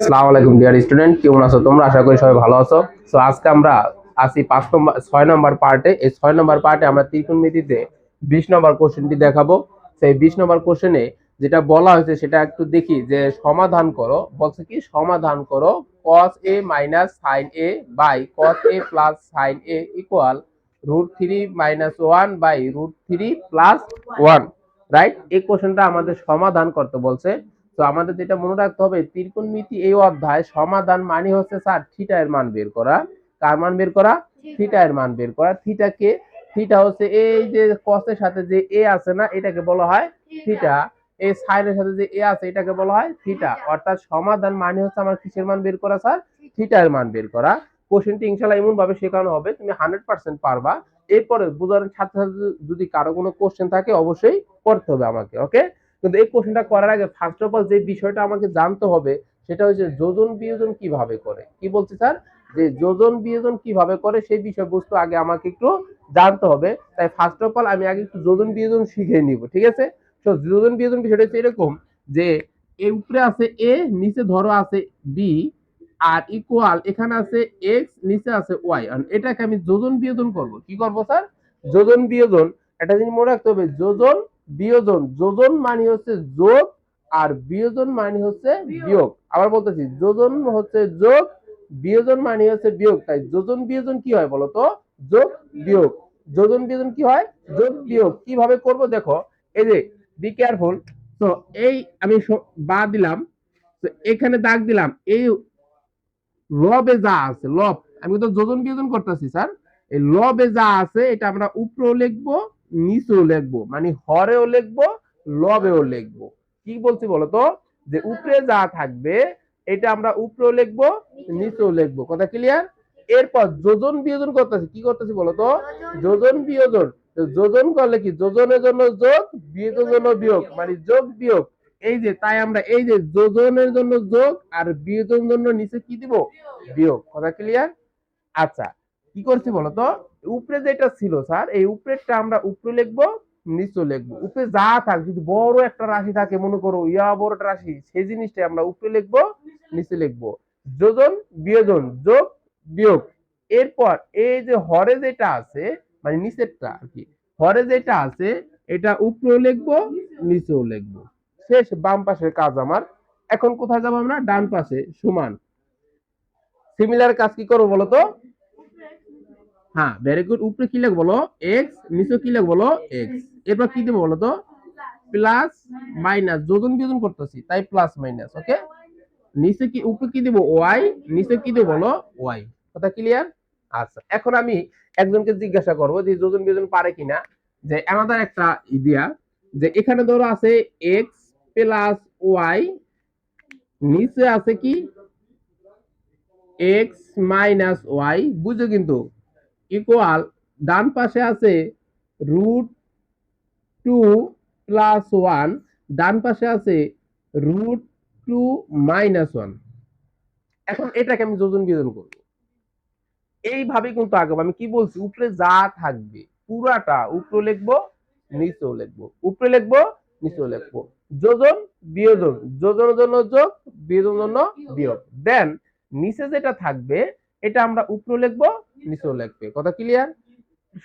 আসসালামু আলাইকুম dear student কেমন আছো তোমরা? আশা করি সবাই ভালো আছো। তো আজকে আমরা আসি পাঁচ নম্বর, ছয় নম্বর পার্টে এই ছয় নম্বর পার্টে আমরা ত্রিকোণমিতিতে বিশ নম্বর কোশ্চেনটি দেখাবো। সেই বিশ নম্বর কোশ্চেনে যেটা বলা হয়েছে, সেটা একটু দেখি, যে সমাধান করো, বলছে কি, সমাধান করো cos a minus sine A by cos a plus sine A equal root three minus one by root three plus one right এই কোশ্চেনটা আমাদের সমাধান করতে বলছে। তো আমাদের যেটা মনে রাখতে হবে ত্রিকোণমিতি এই অধ্যায় সমাধান মানে হচ্ছে স্যার থিটা এর মান বের করা। কার মান বের করা? থিটা এর মান বের করা। থিটাকে থিটা হচ্ছে এই যে কসের সাথে যে এ আছে না এটাকে বলা হয় থিটা এই সাইনের সাথে যে এ আছে এটাকে বলা হয় থিটা অর্থাৎ সমাধান মানে হচ্ছে আমার কিসের মান বের করা স্যার থিটা এর মান বের করা। কোশ্চেনটি ইনশাল্লাহ এমন ভাবে শেখানো হবে তুমি হান্ড্রেড পার্সেন্ট পারবা। এরপরে বুঝার ছাত্রছাত্রী যদি কারও কোনো কোশ্চেন থাকে অবশ্যই করতে হবে আমাকে ওকে কিন্তু এই কোশ্চেনটা করার আগে ফার্স্ট অফ অল যে বিষয়টা আমাকে জানতে হবে, সেটা হচ্ছে যোজন বিয়োজন কীভাবে করে? কি বলছে স্যার? যে যোজন বিয়োজন কীভাবে করে সেই বিষয়বস্তু আগে আমাকে একটু জানতে হবে। তাই ফার্স্ট অফ অল আমি আগে একটু যোজন বিয়োজন শিখে নিব, ঠিক আছে? তো যোজন বিয়োজন বিষয়টা হচ্ছে এরকম যে এ উপরে আছে এ, নিচে ধরো আছে বি আর ইকুয়াল এখানে আছে এক্স নিচে আছে ওয়াই এটাকে আমি যোজন বিয়োজন করব। কি করব স্যার? যোজন বিয়োজন। একটা জিনিস মনে রাখতে হবে, যোজন বিয়োজন যোজন মানে হচ্ছে যোগ আর বিয়োজন মানে হচ্ছে বিয়োগ। আবার বলতেছি যোজন হচ্ছে যোগ বিয়োজন মানে হচ্ছে বিয়োগ। তাই যোজন বিয়োজন কি হয় বলতো যোগ বিয়োগ। যোজন বিয়োজন কি হয়? যোগ বিয়োগ। কীভাবে করব দেখো এই যে বি কেয়ারফুল তো এই আমি বা দিলাম। তো এখানে দাগ দিলাম। এই লবে যা আছে লব। আমি তো যোজন বিয়োজন করতেছি স্যার। এই লবে যা আছে এটা আমরা উপরেও লিখব নিচেও লিখব মানে হরেও লিখব, লবেও লিখব। কি বলছি বলতো যে উপরে যা থাকবে, এটা আমরা উপরেও লিখব, নিচেও লিখব। কথা ক্লিয়ার এরপর যোজন বিয়োজন করতেছি, কি করতেছি বলতো যোজন বিয়োজন। যোজন করলে কি? যোজনের জন্য যোগ, বিয়োজনের জন্য বিয়োগ মানে যোগ, বিয়োগ। এই যে, তাই আমরা এই যে যোজনের জন্য যোগ আর বিয়োজনের জন্য নিচে কি দিব? বিয়োগ। কথা ক্লিয়ার আচ্ছা কি করছি বলতো? উপরে যেটা ছিল স্যার, এই উপরেরটা আমরা উপরে লিখব নিচে লিখব। উপরে যা থাক, যদি বড় একটা রাশি থাকে, মনে করো ইয়া বড় রাশি, সেই জিনিসটা আমরা উপরে লিখব, নিচে লিখব। যোজন, বিয়োজন, যোগ, বিয়োগ। এরপর এই যে হরে যেটা আছে মানে নিচেরটা আর কি, হরে যেটা আছে, এটা উপরেও লিখব, নিচেও লিখব। শেষ, বাম পাশের কাজ আমার। এখন কোথায় যাব আমরা? ডান পাশে, সমান। সিমিলার কাজ কি করব বলো তো হ্যাঁ ভেরি গুড উপরে কি লিখব বলো? এক্স নিচে কি লিখব বলো? এক্স এরপর কি দেবো বলো তো? প্লাস মাইনাস যোজন বিয়োজন করতেছি, তাই প্লাস মাইনাস ওকে নিচে কি, উপরে কি দেবো? ওয়াই নিচে কি দেবো বলো? ওয়াই কথা ক্লিয়ার আচ্ছা এখন আমি একজনকে জিজ্ঞাসা করব যে যোজন বিয়োজন পারে কিনা, যে আমাদের একটা ইডিয়া যে এখানে ধরো আছে এক্স প্লাস ওয়াই নিচে আছে কি? এক্স মাইনাস ওয়াই বুঝো কিন্তু। ইকুয়াল ডান পাশে আছে রুট টু প্লাস ওয়ান ডান পাশে আছে রুট টু মাইনাস ওয়ান এখন এটাকে আমি যোজন বিয়োজন করব। এইভাবে কিন্তু আগে আমি কি বলছি? উপরে যা থাকবে, পুরাটা উপরে লিখব, নিচেও লিখব। উপরে লিখব, নিচেও লিখব। যোজন, বিয়োজন। যোজনের জন্য যোগ, বিয়োজনের জন্য বিয়োগ। দেন নিচে যেটা থাকবে এটা আমরা উপরে লিখব, নিচেও লিখবে। কথা ক্লিয়ার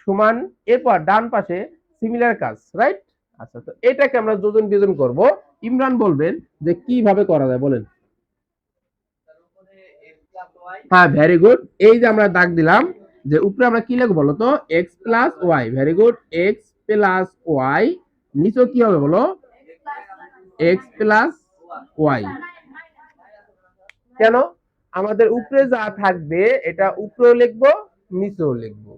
সমান, এরপর ডান পাশে সিমিলার কাজ রাইট আচ্ছা তো এটাকে আমরা যোজন বিয়োজন করব। ইমরান বলবেন যে কীভাবে করা যায়, বলেন। হ্যাঁ ভেরি গুড এই যে আমরা দাগ দিলাম, যে উপরে আমরা কি লিখব বলো তো? X plus Y very good X plus Y নিচে কি হবে বলো? এক্স প্লাস ওয়াই কেন? আমাদের উপরে যা থাকবে, এটা উপরেও লিখব, নিচেও লিখব।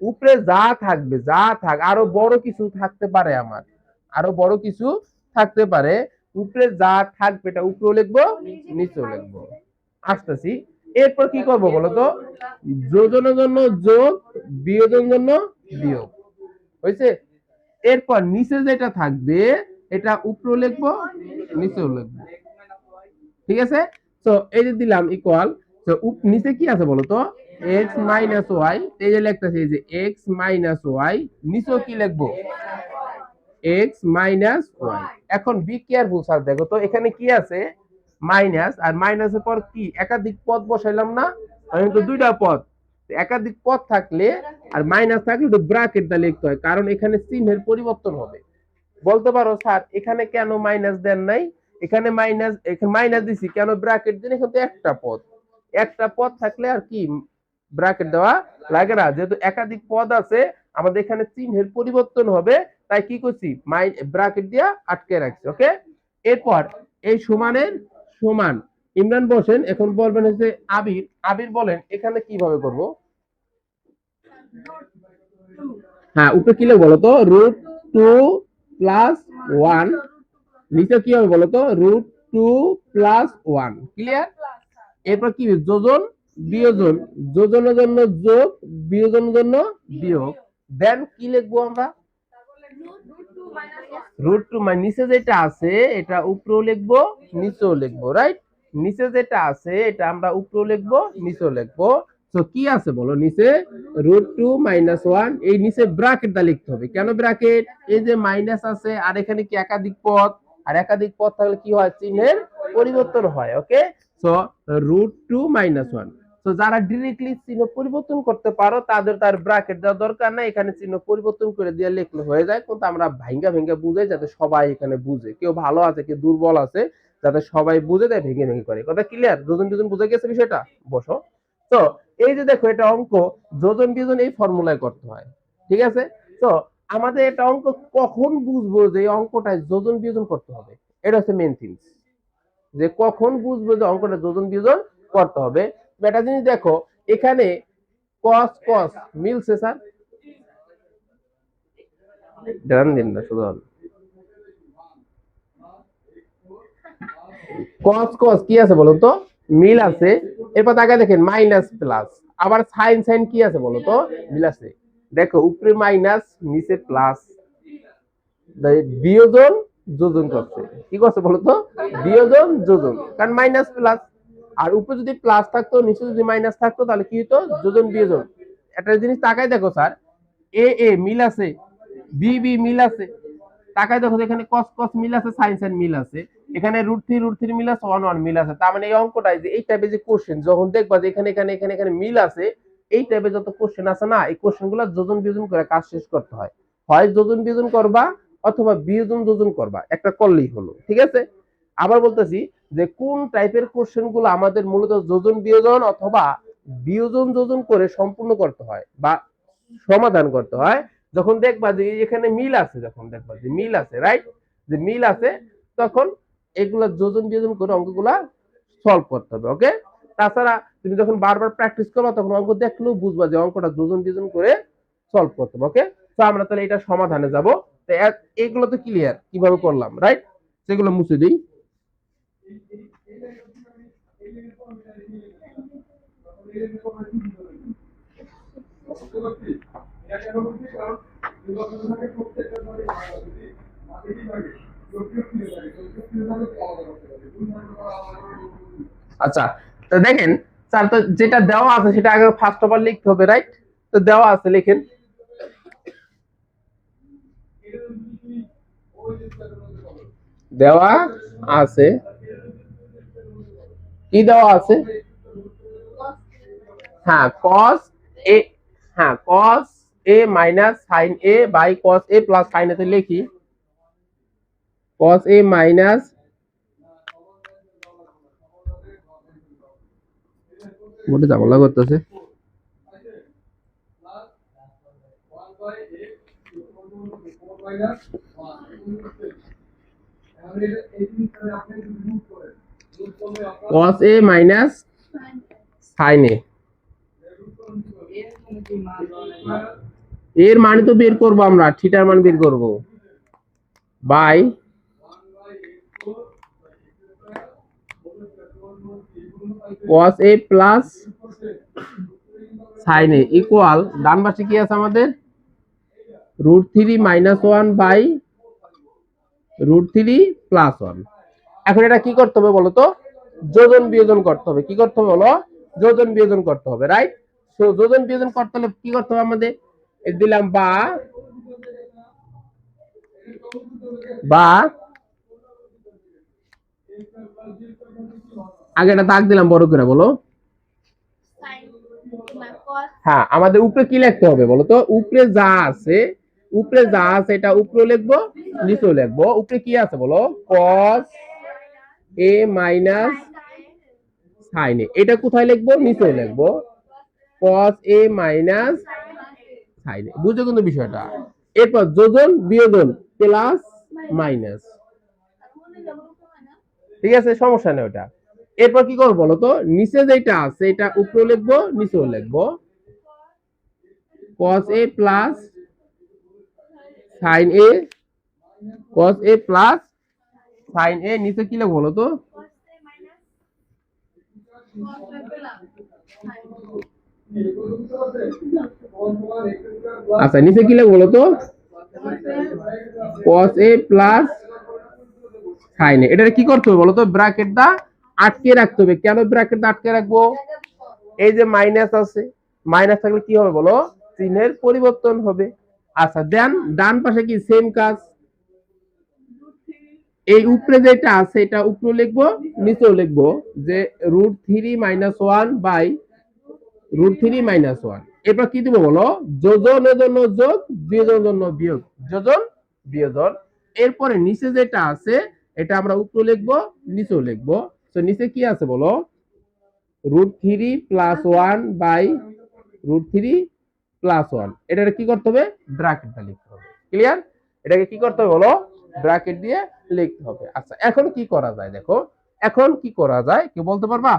উপরে যা থাকবে, যা থাক, আরও বড় কিছু থাকতে পারে আমার। আরও বড় কিছু থাকতে পারে। উপরে যা থাকবে, এটা উপরেও লিখব, নিচেও লিখব। আসতেছি। এরপর কি করব বলো তো? যোজনের জন্য যোগ, বিয়োজনের জন্য বিয়োগ। হয়েছে? এরপর নিচে যেটা থাকবে, এটা উপরেও লিখব, নিচেও লিখব। ঠিক আছে? তো এই যে দিলাম ইকুয়াল তো নিচে কি আছে বলো তো? এক্স মাইনাস ওয়াই এই যে লিখতেছি যে এক্স মাইনাস ওয়াই নিচেও কি লিখব? এক্স মাইনাস ওয়াই এখন বি কেয়ারফুল স্যার দেখো তো, এখানে কি আছে? মাইনাস আর মাইনাসের পর কি? একাধিক পদ বসাইলাম না? তো দুইটা পদ। একাধিক পদ থাকলে, আর মাইনাস থাকলে তো ব্রাকেট দা লিখতে হয়, কারণ এখানে চিহ্নের পরিবর্তন হবে। বলতে পারো স্যার এখানে কেন মাইনাস দেন নাই? এখানে মাইনাস এখানে মাইনাস দিছি, কেন ব্রাকেট দিন এখানে তো একটা পদ। একটা পদ থাকলে আর কি ব্রাকেট দেওয়া লাগে না। যেহেতু একাধিক পদ আছে, আমাদের এখানে চিহ্নের পরিবর্তন হবে, তাই কি করছি? মাই ব্রাকেট দিয়া আটকে রাখছি ওকে এরপর এই সমানের সমান। ইমরান বসেন, এখন বলবেন হচ্ছে আবির। আবির বলেন, এখানে কীভাবে করব? হ্যাঁ উপরে কি বলো তো? রুট টু প্লাস ওয়ান নিচে কি হবে বলতো root two plus one clear এরপর কি? যোজন, বিয়োজন। যোজনের জন্য যোগ, বিয়োজনের জন্য বিয়োগ। দেন কি লিখব আমরা? রুট টু মানে নিচে যেটা আছে, এটা উপরেও লিখব, নিচেও লিখব রাইট নিচে যেটা আছে, এটা আমরা উপরেও লিখব, নিচেও লিখব। তো কি আছে বলো? নিচে রুট টু মাইনাস ওয়ান এই নিচে ব্রাকেট দা লিখতে হবে। কেন ব্রাকেট এই যে মাইনাস আছে, আর এখানে কি একাধিক পদ? আর একাধিক পদ থাকলে কি হয়? চিহ্নের পরিবর্তন হয় okay so root two minus one তো যারা ডিরেক্টলি চিহ্ন পরিবর্তন করতে পারো, তাদের তার ব্রাকেট দেওয়ার দরকার নাই। এখানে চিহ্ন পরিবর্তন করে দিয়ে লিখলে হয়ে যায়। কিন্তু আমরা ভাঙ্গা ভেঙ্গা বুঝাই যাতে সবাই এখানে বুঝে। কেউ ভালো আছে, কেউ দুর্বল আছে, যাতে সবাই বুঝে দেয় ভেঙে ভেঙে করে। কথা ক্লিয়ার দুজন দুজন বুঝে গেছে বিষয়টা? বসো। তো এই যে দেখো, এটা অঙ্ক। যোজন বিয়োজন এই ফর্মুলায় করতে হয়। ঠিক আছে? তো আমাদের এটা অঙ্ক কখন বুঝব যে অঙ্কটা যোজন বিয়োজন করতে হবে? এটা হচ্ছে মেন থিংস যে কখন বুঝব যে অঙ্কটা যোজন বিয়োজন করতে হবে? একটা জিনিস দেখো, এখানে কস কস মিলছে স্যার কি আছে মিল আছে। এরপর দেখেন মাইনাস প্লাস আবার সাইন সাইন কি আছে বলো তো? মিল আছে। দেখো, উপরে মাইনাস নিচে প্লাস বিয়োজন, যোজন করছে। কি করছে বলো তো বিয়োজন, যোজন। কারণ মাইনাস প্লাস আর উপরে যদি প্লাস থাকতো, নিচে যদি মাইনাস থাকতো, তাহলে কি হতো যোজন, বিয়োজন। একটা জিনিস তাকাই দেখো, স্যার। এ এ মিল আছে। বি বি মিল আছে। তাকাই দেখো এখানে কস কস মিল আছে সাইন সাইন মিল আছে। এখানে রুট থ্রি রুট থ্রি মিল আছে ওয়ান ওয়ান মিল আছে। তার মানে এই অঙ্কটাই যে এই টাইপের যে কোশ্চেন যখন দেখবা যে এখানে এখানে এখানে এখানে মিল আছে এই টাইপের যত কোশ্চেন আছে না, এই কোশ্চেনগুলো যোজন বিয়োজন করে কাজ শেষ করতে হয়। হয় যোজন বিয়োজন করবা অথবা বিয়োজন যোজন করবা, একটা করলেই হলো, ঠিক আছে? আবার বলতেছি যে কোন টাইপের কোশ্চেনগুলো আমাদের মূলত যোজন বিয়োজন অথবা বিয়োজন যোজন করে সম্পূর্ণ করতে হয় বা সমাধান করতে হয়, যখন দেখবা যে এখানে মিল আছে, যখন দেখবা যে মিল আছে রাইট যে মিল আছে, তখন এগুলা যোজন বিয়োজন করে অঙ্কগুলা সলভ করতে হবে ওকে তাছাড়া তুমি যখন বারবার প্র্যাকটিস করবা, তখন অঙ্ক দেখলেও বুঝবা যে অঙ্কটা দুজন দুজন করে সলভ করতে ওকে তো আমরা তাহলে এটা সমাধানে যাব। তো এগুলো তো ক্লিয়ার কীভাবে করলাম রাইট সেগুলো মুছে দিই। আচ্ছা তো দেখেন স্যার যেটা দেওয়া আছে, সেটা আগে ফার্স্ট অফ অল লিখতে হবে রাইট তো দেওয়া আছে, লিখেন। দেওয়া আছে। কি দেওয়া আছে? হ্যাঁ cos a হ্যাঁ cos a minus sin a by cos a plus sin a লিখি। cos a মাইনাস মোটে ঝামেলা করতেছে। Cos a minus sin a এর মানে তো বের করব আমরা, থিটার মান বের করব। By cos a plus sin a equal ডান পাশে কি আছে আমাদের? Root three minus one by root three plus one এখন এটা কি করতে হবে বলো তো যোজন বিয়োজন করতে হবে। কি করতে হবে বলো? যোজন বিয়োজন করতে হবে রাইট তো যোজন বিয়োজন করতে হলে কি করতে হবে আমাদের? দিলাম বা বা আগে একটা দাগ দিলাম, বড় করে, বলো। কস হ্যাঁ আমাদের উপরে কি লিখতে হবে, বলো তো? উপরে যা আছে, উপরে যা আছে, এটা উপরে লিখব, নিচেও লিখব। উপরে কি আছে, বলো? cos a minus sine A এটা কোথায় লিখব? নিচেও লিখব। cos a minus sine A বুঝছ কিন্তু বিষয়টা? এরপর যোজন, বিয়োজন প্লাস মাইনাস ঠিক আছে, সমস্যা নেই ওটা। এরপর কি করব বলো তো? নিচে যেটা আছে, এটা উপরে লিখব, নিচেও লিখব। cos a plus sin a, cos a plus sin a, নিচে কি লিখব বলো তো? আচ্ছা নিচে কি লিখব বলো তো? cos a plus sin a এটা কি করতে হবে বলো তো? ব্র্যাকেট দা আটকে রাখতে হবে। কেন ব্র্যাকেট আটকে রাখব? এই যে মাইনাস আছে মাইনাস থাকলে কি হবে বলো? চিহ্নের পরিবর্তন হবে। আচ্ছা দেন ডান পাশে কি সেম কাজ? এই উপরে যেটা আছে, এটা উপরে লিখব, নিচেও লিখব, যে root three minus one by root three minus one এরপর কি দিব বলো? যোজনের জন্য যোগ বিয়োজনের জন্য বিয়োগ। যোজন, বিয়োজন। এরপরে নিচে যেটা আছে, এটা আমরা উপরে লিখব, নিচেও লিখব। তো নিচে কি আছে বলো? Root three plus one by root three plus one এটা কি করতে হবে? ব্র্যাকেটটা লিখতে হবে। ক্লিয়ার এটাকে কি করতে হবে বলো? ব্র্যাকেট দিয়ে লিখতে হবে। আচ্ছা এখন কি করা যায় দেখো? এখন কি করা যায়? কি বলতে পারবা?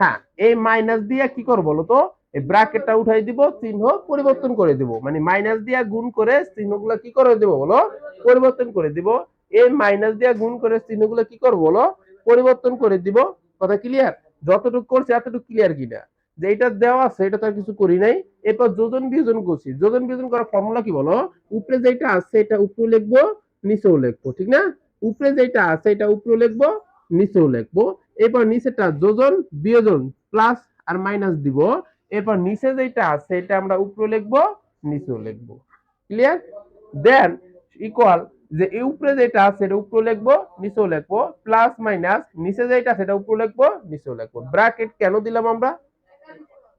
হ্যাঁ এই মাইনাস দিয়ে কি করব বলো তো? এই ব্র্যাকেটটা উঠাই দিব, চিহ্ন পরিবর্তন করে দিব। মানে মাইনাস দিয়ে গুণ করে চিহ্নগুলো কি করে দিব বলো? পরিবর্তন করে দিব। এই মাইনাস দিয়ে গুণ করে চিহ্নগুলো কি করব বলো? পরিবর্তন করে দিব। কথা ক্লিয়ার যতটুকু করছে এতটুকু ক্লিয়ার কিনা। যে এটা দেওয়া আছে, এটা তো আর কিছু করি নাই। এরপর যোজন বিয়োজন করছি। যোজন বিয়োজন করার ফর্মুলা কি বলো? উপরে যেটা আছে, এটা উপরে লিখব, নিচেও লিখব, ঠিক না? উপরে যেটা আছে, এটা উপরে লিখব, নিচেও লিখব। এরপর নিচেটা যোজন, বিয়োজন প্লাস আর মাইনাস দিব। এরপর নিচে যেটা আছে, এটা আমরা উপরে লিখব, নিচেও লিখব। ক্লিয়ার দেন ইকুয়াল যে উপরে যেটা আছে, এটা উপরে লিখব, নিচেও লিখব প্লাস মাইনাস নিচে যেটা এটা উপরে লিখব, নিচেও লিখব। ব্র্যাকেট কেন দিলাম আমরা?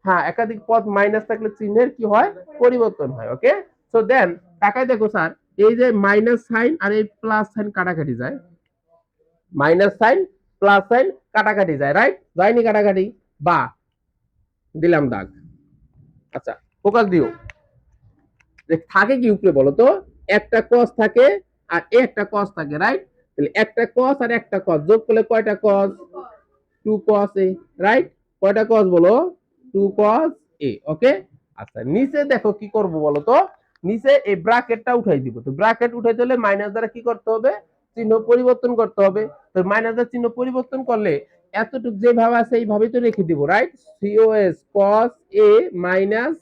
হ্যাঁ একাধিক পদ মাইনাস থাকলে চিহ্নের কি হয়? পরিবর্তন হয় ওকে সো দেন টাকায় দেখো স্যার এই যে মাইনাস সাইন আর এই প্লাস সাইন কাটাকাটি যায়। মাইনাস সাইন প্লাস সাইন কাটাকাটি যায় রাইট যায়নি কাটাকাটি? বা, দিলাম দাগ। আচ্ছা ফোকাস দিও। থাকে কি উপরে বলো তো? একটা কস থাকে আর একটা কস থাকে রাইট তাহলে একটা কস আর একটা কস যোগ করলে কয়টা কস টু কস এ রাইট কয়টা কস বলো? টু কস এ ওকে আচ্ছা নিচে দেখো কি করব বলো তো? নিচে এই ব্র্যাকেটটা উঠাই দিব। তো ব্র্যাকেট উঠাইতে হলে মাইনাস দ্বারা কি করতে হবে? চিহ্ন পরিবর্তন করতে হবে। তো মাইনাস দ্বারা চিহ্ন পরিবর্তন করলে এতটুকু যেভাবে আছে এইভাবেই তো রেখে দিব right COS cos A minus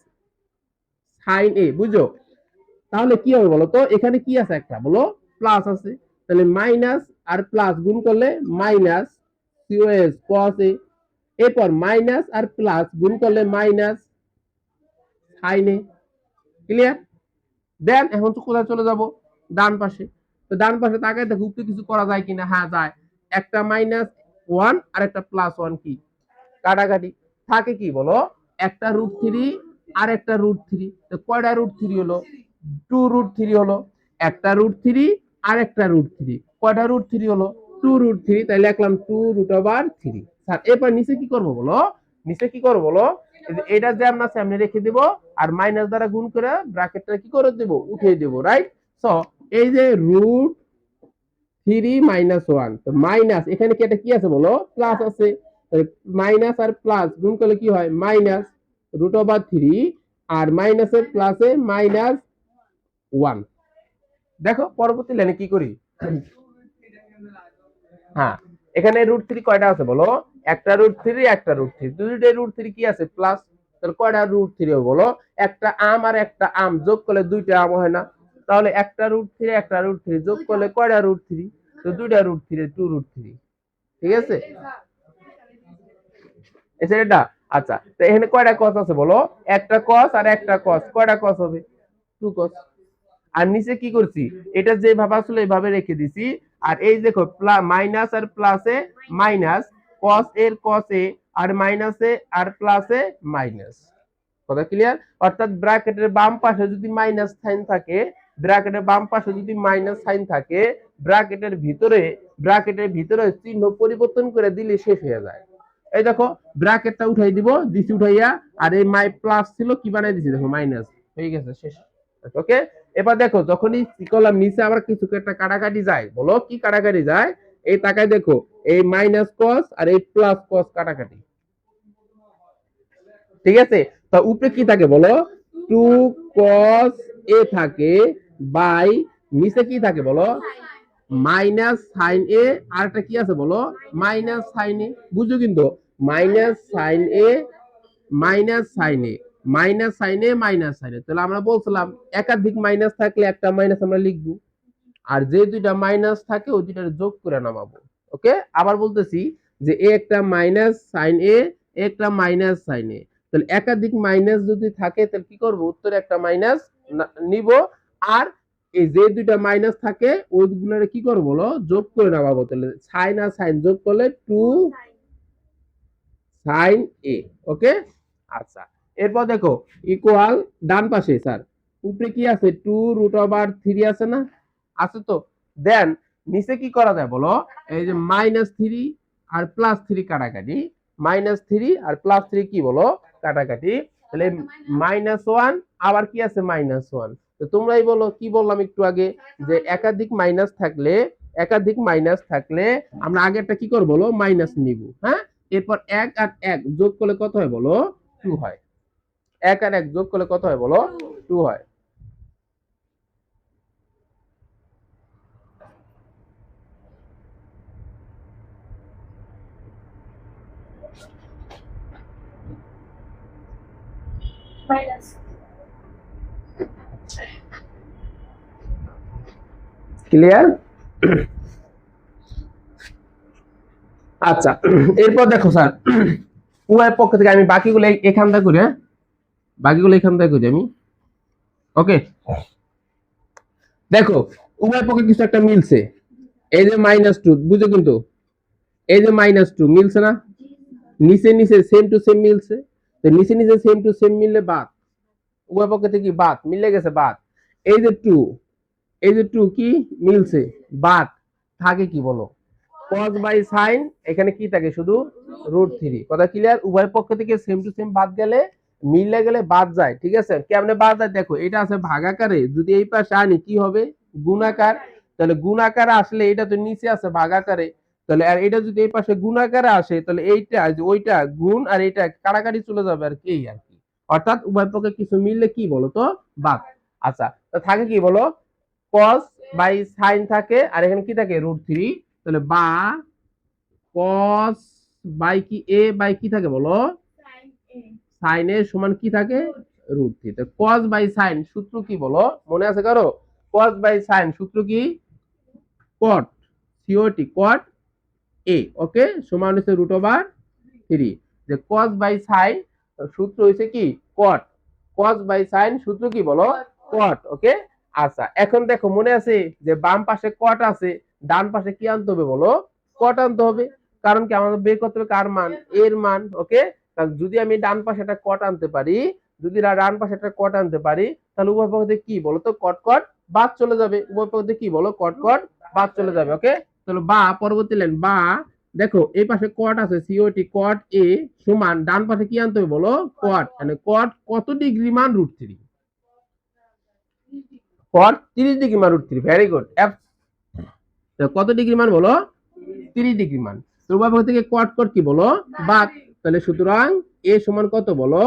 sine A বুঝো তাহলে কি হবে বলো তো এখানে কি আছে একটা? বলো প্লাস আছে। তাহলে মাইনাস আর প্লাস গুণ করলে মাইনাস সিওএস কস এ এরপর মাইনাস আর প্লাস গুণ করলে মাইনাস সাইন ক্লিয়ার দেন এখন তো কোথায় চলে যাব? ডান পাশে। তো ডান পাশে দেখো উপরে কিছু করা যায় কিনা? হ্যাঁ যায়। একটা মাইনাস ওয়ান আর একটা প্লাস ওয়ান কি? কাটাকাটি। থাকে কি বলো? একটা রুট থ্রি আর একটা রুট থ্রি তো কয়টা রুট থ্রি হলো? টু রুট থ্রি হলো একটা রুট থ্রি আর একটা রুট থ্রি কয়টা রুট থ্রি হলো? টু রুট থ্রি তাই লিখলাম two root over three sir, এরপর নিচে কি করব বলো? নিচে কি করব বলো? এটা যে আমরা সামনে রেখে দিব আর মাইনাস দ্বারা গুণ করে ব্র্যাকেটটা কি করে দেব? উঠিয়ে দেব রাইট সো এই যে রুট থ্রি মাইনাস ওয়ান তো মাইনাস এখানে কি এটা কি আছে বলো? প্লাস আছে। মাইনাস আর প্লাস গুণ করলে কি হয়? মাইনাস রুট ওভার থ্রি আর মাইনাসের প্লাসে মাইনাস ওয়ান দেখো, পরবর্তী লাইনে কি করি? হ্যাঁ এখানে রুট থ্রি কয়টা আছে বলো? একটা রুট থ্রি একটা রুট থ্রি দুইটা রুট থ্রি কি আছে? প্লাস তাহলে কয়টা রুট থ্রি বলো? একটা আম আর একটা আম যোগ করলে দুইটা আম হয় না। তাহলে একটা রুট থ্রি একটা রুট থ্রি যোগ করলে কয়টা রুট থ্রি তো দুইটা root three two root three ঠিক আছে? এসে এটা? আচ্ছা তো এখানে কয়টা কস আছে বলো? একটা কস আর একটা কস কয়টা কস হবে? টু কস আর নিচে কি করছি? এটা যেভাবে আসলে এইভাবে রেখে দিছি। আর এই দেখো মাইনাস আর প্লাসে মাইনাস কস এর কস এ আর মাইনাসে আর প্লাসে মাইনাস কথা ক্লিয়ার অর্থাৎ ব্র্যাকেটের বাম পাশে যদি মাইনাস সাইন থাকে ব্র্যাকেটের বাম পাশে যদি মাইনাস সাইন থাকে ব্র্যাকেটের ভিতরে ব্র্যাকেটের ভিতরে চিহ্ন পরিবর্তন করে দিলে শেষ হয়ে যায়। এই দেখো ব্র্যাকেটটা উঠাই দিব, দিছি উঠাইয়া, আর এই মাই প্লাস ছিল কি বানাই দিছি? দেখো মাইনাস হয়ে গেছে, শেষ। ওকে এবার দেখো, যখনই কলাম নিচে আবার কিছু একটা কাটাকাটি যায়, বলো কি কাটাকাটি যায়? এই তাকায় দেখো, এই মাইনাস কস আর এই প্লাস কস কাটাকাটি। ঠিক আছে? তা উপরে কি থাকে বলো? টু কস এ থাকে বাই নিচে কি থাকে বলো? মাইনাস সাইন এ আরটা কি আছে বলো? মাইনাস সাইন এ বুঝছ কিন্তু? Minus sine A minus sine A minus sine minus সাইনে তাহলে আমরা বলছিলাম একাধিক মাইনাস থাকলে একটা মাইনাস আমরা লিখব। আর যে দুইটা মাইনাস থাকে ওই দুইটা যোগ করে নামাবো। ওকে? আবার বলতেছি যে এ একটা মাইনাস সাইন এ একটা মাইনাস সাইন এ। তাহলে একাধিক মাইনাস যদি থাকে তাহলে কি করব? উত্তরে একটা মাইনাস নিব। আর এই যে দুইটা মাইনাস থাকে ওইগুলোর কি করব বলো? যোগ করে নামাবো। তাহলে সাইন আর সাইন যোগ করলে টু সাইন এ ওকে? আচ্ছা। এরপর দেখো ইকুয়াল ডান পাশে স্যার উপরে কি আছে? টু রুট ওভার থ্রি আছে না? আছে তো? দেন নিচে কি করা যায় বলো? এই যে মাইনাস থ্রি আর প্লাস থ্রি কাটাকাটি। মাইনাস থ্রি আর প্লাস থ্রি কি বলো? কাটাকাটি। তাহলে মাইনাস ওয়ান আবার কি আছে? মাইনাস ওয়ান তো তোমরাই বলো, কি বললাম একটু আগে? যে একাধিক মাইনাস থাকলে, একাধিক মাইনাস থাকলে আমরা আগেরটা কি করব বলো? মাইনাস নিব হ্যাঁ? এরপর এক আর এক যোগ করলে কত হয় বলো? টু হয়। এক আর এক যোগ করলে কত হয় বলো? টু। হয়। ক্লিয়ার আচ্ছা এরপর দেখো স্যার উভয় পক্ষ থেকে আমি বাকিগুলো এখান থেকে করি হ্যাঁ? বাকিগুলো এখান থেকে করি আমি। ওকে দেখো উভয় পক্ষে কিছু একটা মিলছে। এই যে মাইনাস টু বুঝো কিন্তু? এই যে মাইনাস টু মিলছে না? নিচে নিচে সেম টু সেম মিলছে। তো নিচে নিচে সেম টু সেম মিললে বাদ। উভয় পক্ষ থেকে বাদ মিলে গেছে বাদ। এই যে টু এই যে টু কি? মিলছে বাদ। থাকে কি বলো? cos বাই সাইন এখানে কি থাকে শুধু? রুট থ্রি কথা ক্লিয়ার উভয় পক্ষ থেকে সেম টু সেম বাদ গেলে মিলে গেলে বাদ যায়, ঠিক আছে? কেমনে বাদ যায়? দেখো, এটা আছে ভাগাকারে। যদি এই পাশে আনি, কি হবে? গুণাকার। তাহলে গুণাকারে আসলে এটা তো নিচে আছে ভাগাকারে। তাহলে আর এটা যদি এই পাশে গুণাকারে আসে, তাহলে এইটা ওইটা গুণ আর এইটা কাটাকাটি চলে যাবে আর কি আর কি। অর্থাৎ উভয় পক্ষে কিছু মিললে কি বলো তো? বাদ। আচ্ছা তো থাকে কি বলো? cos বাই সাইন থাকে, আর এখানে কি থাকে? রুট থ্রি তাহলে বা cos বাই কি এ বাই কি থাকে বলো? Sin সাইন এর সমান কি থাকে? রুট থ্রি তো cos বাই সাইন সূত্র কি বলো? মনে আছে কারও? cos বাই সাইন সূত্র কি? cot C O T cot A okay সমান হচ্ছে রুট ওভার থ্রি যে cos বাই সাইন সূত্র হচ্ছে কি? cot cos বাই সাইন সূত্র কি বলো? cot ওকে আচ্ছা এখন দেখো মনে আছে যে বাম পাশে কট আছে, ডান পাশে কি আনতে হবে বলো? কট আনতে হবে। কারণ কি আমাদের বের করতে হবে কার মান? এর মান। ওকে যদি আমি ডান পাশে একটা কট আনতে পারি, যদি ডান পাশে একটা কট আনতে পারি, তাহলে উভয় পক্ষ কি বলো তো? কট কট বাদ চলে যাবে। উভয় পক্ষ কি বলো? কট কট বাদ চলে যাবে ওকে তাহলে বা, পরবর্তী লাইন বা, দেখো, এই পাশে কট আছে সিওটি কট এ সমান, ডান পাশে কি আনতে হবে বলো? কট মানে কট কত ডিগ্রি মান রুট থ্রি কট তিরিশ ডিগ্রি মান রুট থ্রি ভেরি গুড কত ডিগ্রি মান বলো? তিরিশ ডিগ্রি মান। তো উভয় পক্ষ থেকে কট কট কি বলো? বাদ। তাহলে সুতরাং এ সমান কত বলো?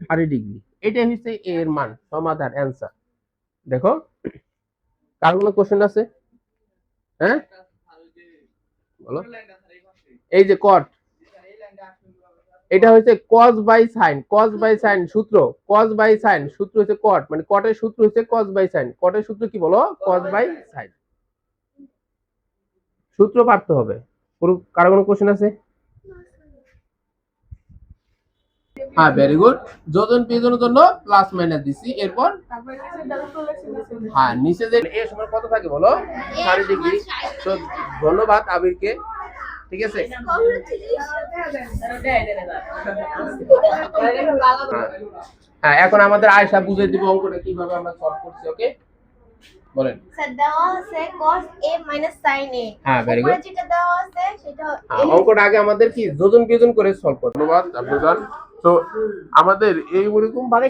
Thirty degree. এটাই হচ্ছে A এর মান, সমাধান অ্যান্সার দেখো, কার কোনো কোশ্চেন আছে? হ্যাঁ? বলো। এই যে কট এটা হচ্ছে cos by sine cos by sine সূত্র, cos বাই সাইন সূত্র হচ্ছে কট মানে কটের সূত্র হচ্ছে cos বাই সাইন কটের সূত্র কি বলো? cos বাই সাইন সূত্র পারতে হবে। কারও কোনো কোশ্চেন আছে? হ্যাঁ ভেরি গুড যোজন বিয়োজনের জন্য প্লাস মাইনাস দিছি এরপর? হ্যাঁ নিচে যে এ সময় কত থাকে বলো? ষাট ডিগ্রি। তো ধন্যবাদ আবিরকে। ঠিক আছে? হ্যাঁ। এখন আমাদের আয়সা বুঝে দিব অঙ্কটা কীভাবে আমরা সলভ করছি ওকে বলেন। স্যার দেওয়া আছে cos a sin a হ্যাঁ, উপরে good. যেটা দেওয়া আছে সেটা হ্যাঁ, অঙ্কটা আগে আমাদের কি? যোজন বিয়োজন করে সলভ করতে ধন্যবাদ আব্দুল তো আমাদের এই ওরকম ভাবে